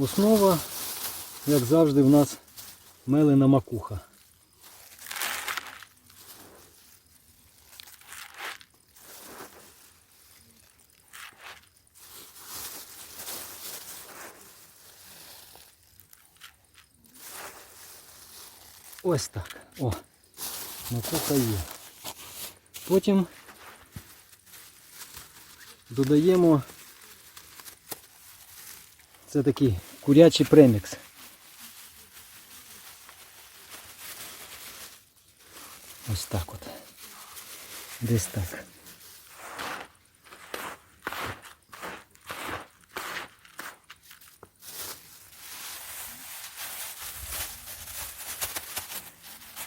Основа, як завжди, в нас мелена макуха. Ось так. О, макуха є. Потім додаємо це такий курячий премікс. Ось так от. Десь так.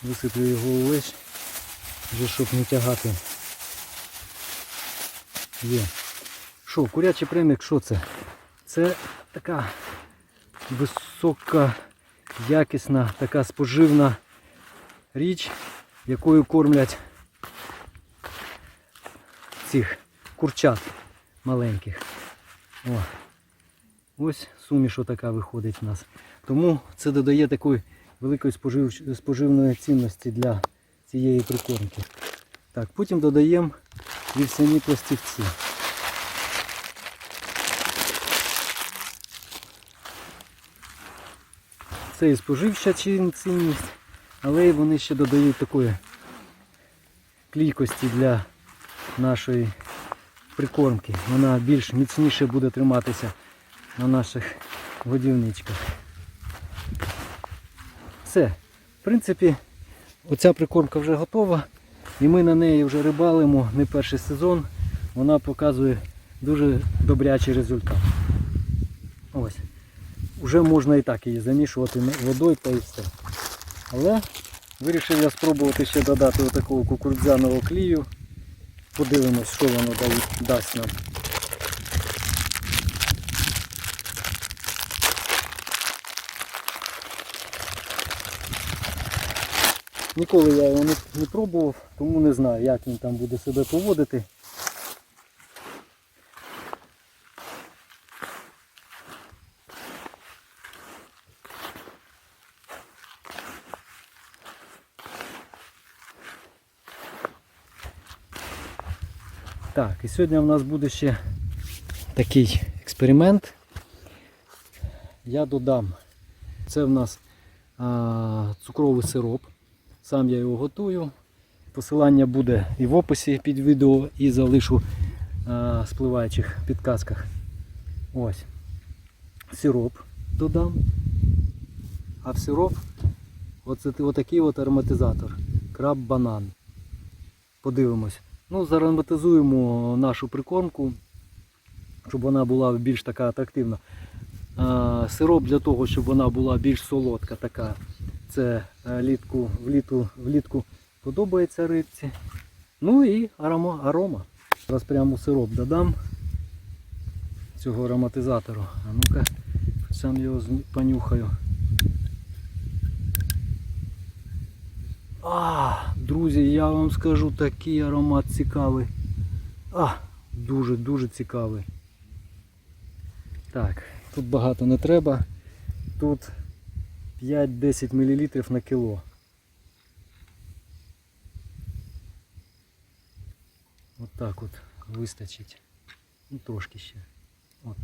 Висиплю його увесь, вже щоб не тягати. Є. Що, курячий премік, що це? Це така висока, якісна, така споживна річ, якою кормлять цих курчат маленьких. О. Ось суміш така виходить в нас. Тому це додає такої великої спожив... споживної цінності для цієї прикормки. Так, потім додаємо вівсяні пластівці. Це і споживча цінність, але вони ще додають такої клійкості для нашої прикормки. Вона більш міцніше буде триматися на наших годівничках. Все. В принципі, оця прикормка вже готова. І ми на неї вже рибалимо не перший сезон. Вона показує дуже добрячий результат. Ось. Уже можна і так її замішувати водою та і все. Але вирішив я спробувати ще додати такого кукурудзяного клію. Подивимось, що воно дасть нам. Ніколи я його не, не пробував, тому не знаю, як він там буде себе поводити. Так, і сьогодні в нас буде ще такий експеримент. Я додам. Це в нас а, цукровий сироп. Сам я його готую. Посилання буде і в описі під відео, і залишу а, спливаючих підказках. Ось. Сироп додам. А в сироп оце, отакий от ароматизатор. Краб банан. Подивимось. Ну, заароматизуємо нашу прикормку, щоб вона була більш така атрактивна. А, сироп для того, щоб вона була більш солодка така. Це е, літку, влітку, влітку подобається рибці. Ну і арома. арома. Зараз прямо сироп додам цього ароматизатору. А ну-ка, сам його понюхаю. А, друзі, я вам скажу такий аромат цікавий. А, дуже-дуже цікавий. Так, тут багато не треба. Тут 5-10 мл на кіло. От так от вистачить. Ну трошки ще. От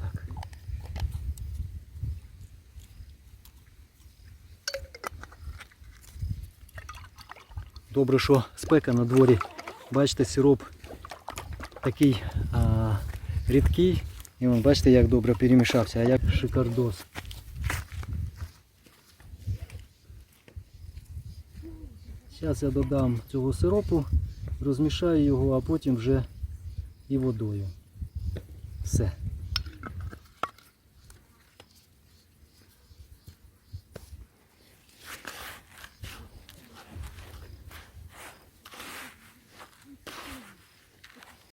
Добре, що спека на дворі. Бачите, сироп такий а, рідкий. І вон, бачите, як добре перемішався, а як шикардос. Зараз я додам цього сиропу, розмішаю його, а потім вже і водою. Все.